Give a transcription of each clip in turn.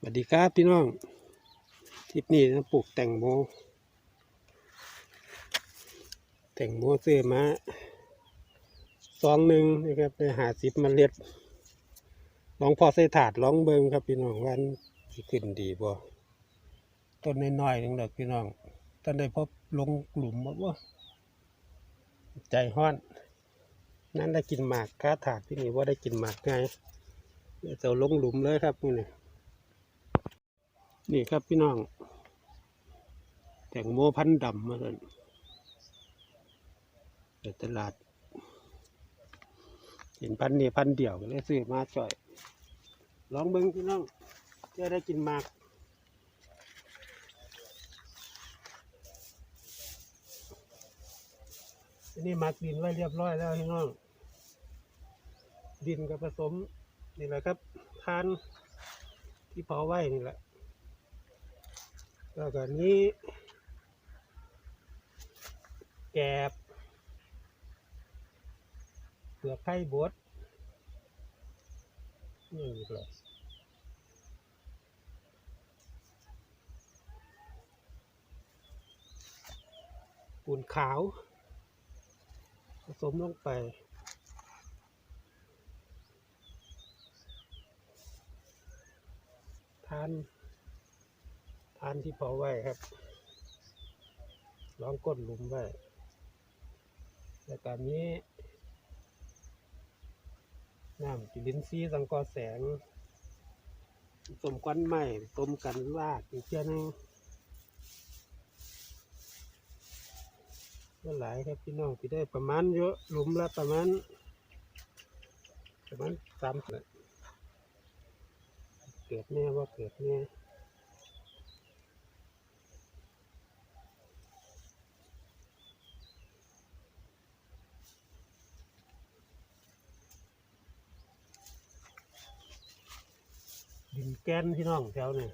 สวัสดีครับพี่น้องทริปนี้นะปลูกแตงโม แตงโมซื้อมาซองหนึ่งนะครับไปหาสิบเล็ดลองพอใส่ถาดลองเบิ่งครับพี่น้องวันสิขึ้นดีบ่ต้นน้อยๆนึงดอกพี่น้องต้นได้พบลงหลุมบ่ว่าใจห้อน นั่นได้กินหมากค้าถาดที่นี่ว่าได้กินหมากไงเดี๋ยวจะลงหลุมเลยครับนี่ นี่ครับพี่น้อง แตงโมพันดำมาเลยในตลาด เห็นพันนี่พันเดี่ยวก็เลยซื้อมาจ่อย ลองเบิ้งพี่น้องจะได้กินมากอันนี้มักดินไว้เรียบร้อยแล้วพี่น้อง ดินกับผสมนี่แหละครับทานที่เผาไว้นี่แหละ แล้วก็นี้ แกบเปลือกไข่บดนี่เลยปูนขาว ผสมลงไปทานานที่เผาไว้ครับลองก้นหลุมไว้แล้วก็มีน้ำจุลินทรีย์สังกอแสงสมควันใหม่ต้มกันรากอีกเช่นนึงก็หลายครับพี่น้องที่ได้ประมาณเยอะหลุมละประมาณประมาณสามเกิดแน่ว่าเกิดแน่ กนพี่น้องแถวนี่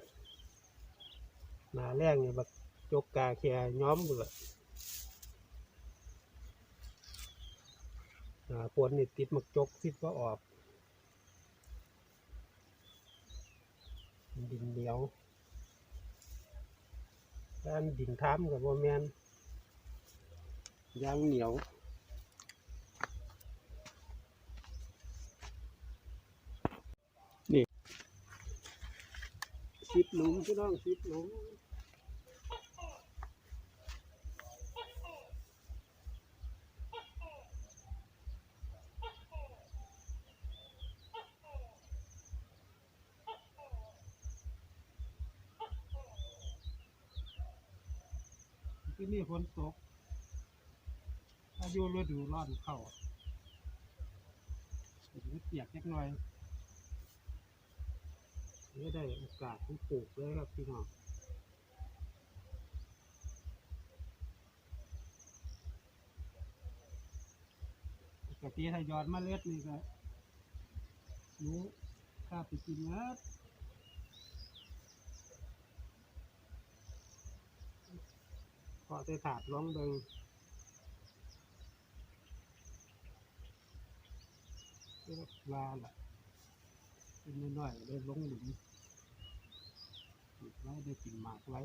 หนาแรงนี่บักจกกาแคย้อมเลยหนาปวนนี่ติดมักจกติดก็ออกดินเหนียวด้านดินท้ามกับโมแมนยางเหนียว สิบหลุมพี่น้องสิบหลุมที่นี่ฝนตกอายุฤดูร้อนเข้าถึงเปียกเล็กน้อย ไม่ได้โอกาสที่ปลูกเลยครับพี่น้องปกติถ้ายอดเล็ดนี่ก็รู้ข้าไปกินเม็ดพอได้ถาดลองเบิงเรียกว่าลาล่ะเป็นน้อยๆได้ลงหลุม ปลูกไว้ได้กินหมากไว้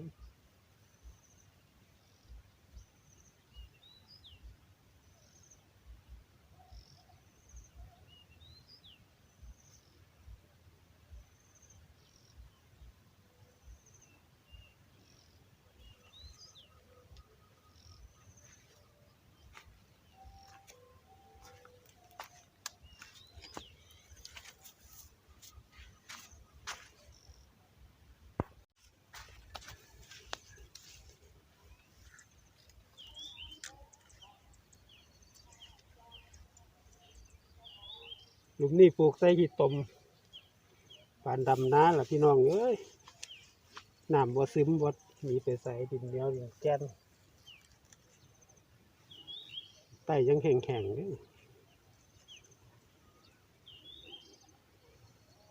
หลุมนี่ปลูกใส่หีดตมปานดำน้าล่ะพี่น้องเอ้ยน้ำบ่ซึมบ่มีไปใส่ดินเหนียวดินแก่นไตยังแข็งแข็งๆอยู่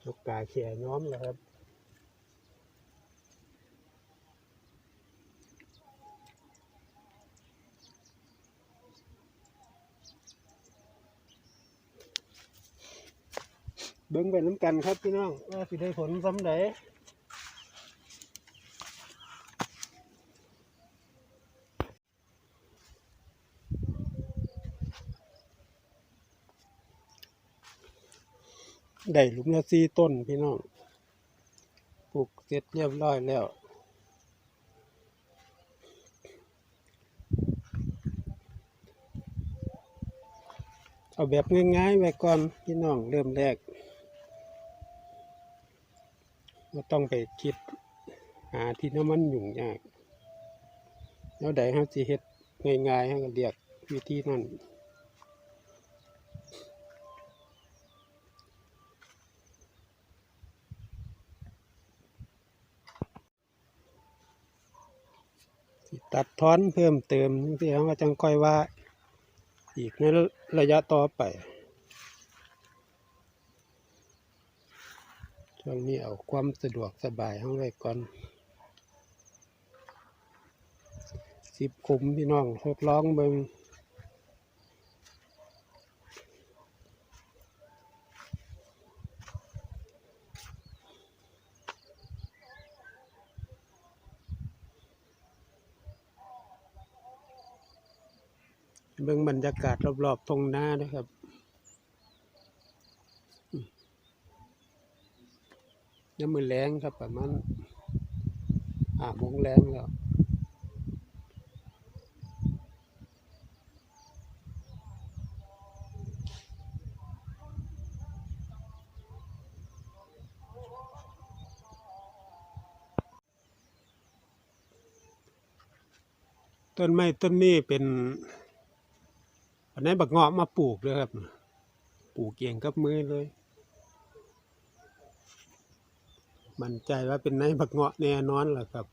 จกกาแข่ย้อมนะครับ เบิ้งไปน้ำกันครับพี่น้องว่าสิได้ผลซ้ำไดนได้หลุมละซีต้นพี่น้อง ปลูกเสร็จเรียบร้อยแล้วเอาแบบง่ายๆไว้ก่อนพี่น้องเริ่มแรก ว่าต้องไปคิดหาที่น้ำมันยุ่งยากแล้วใดเขาสิเฮ็ดง่ายๆเขาก็เรียกวิธีนั้นตัดทอนเพิ่มเติมที่เขาจังค่อยว่า อีกในระยะต่อไป ช่วงนี้เอาความสะดวกสบายให้ไว้ก่อนสิบขุมพี่น้องทดลองเบิงเบิ่งบรรยากาศรอบๆตรงหน้านะครับ น้ำมือแรงครับประมาณห้าโมงแรงแล้วต้นไม้ต้นนี้เป็นอันนี้บักเงาะมาปลูกเลยครับ ปลูกเองกับมือเลย มั่นใจว่าเป็นในบักเงาะแน่นอนแหละครับ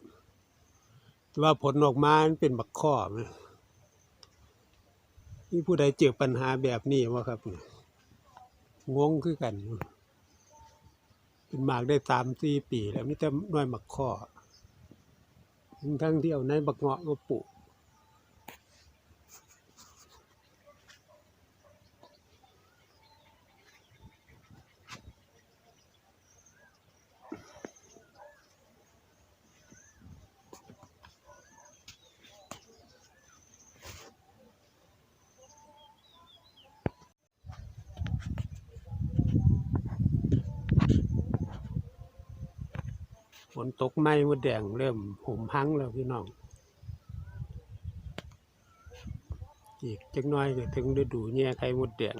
แต่ว่าผลออกมาเป็นบักข้อไหมนี่ผู้ใดเจอปัญหาแบบนี้วะครับงงคือกัน เป็นหมากได้สามสี่ปี แล้วมิแต่น้อยบักข้อ ทั้งๆที่เอาในบักเงาะมาปลูก ฝนตกไหม้มดแดงเริ่มห่มพังแล้วพี่น้องอีกจักน้อยก็ถึงฤดูแย่ไข่มดแดง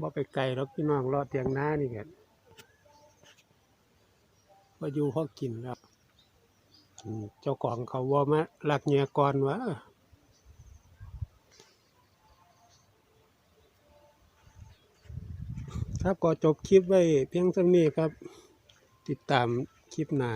บ่ไปไกลหรอกพี่น้องรอดเตียงหน้านี่กันว่าอยู่พอกินแล้วเจ้าของเขาว่ามาลักเงียก่อนวะ ครับก็จบคลิปไว้เพียงเท่านี้ครับ ติดตามคลิปหน้า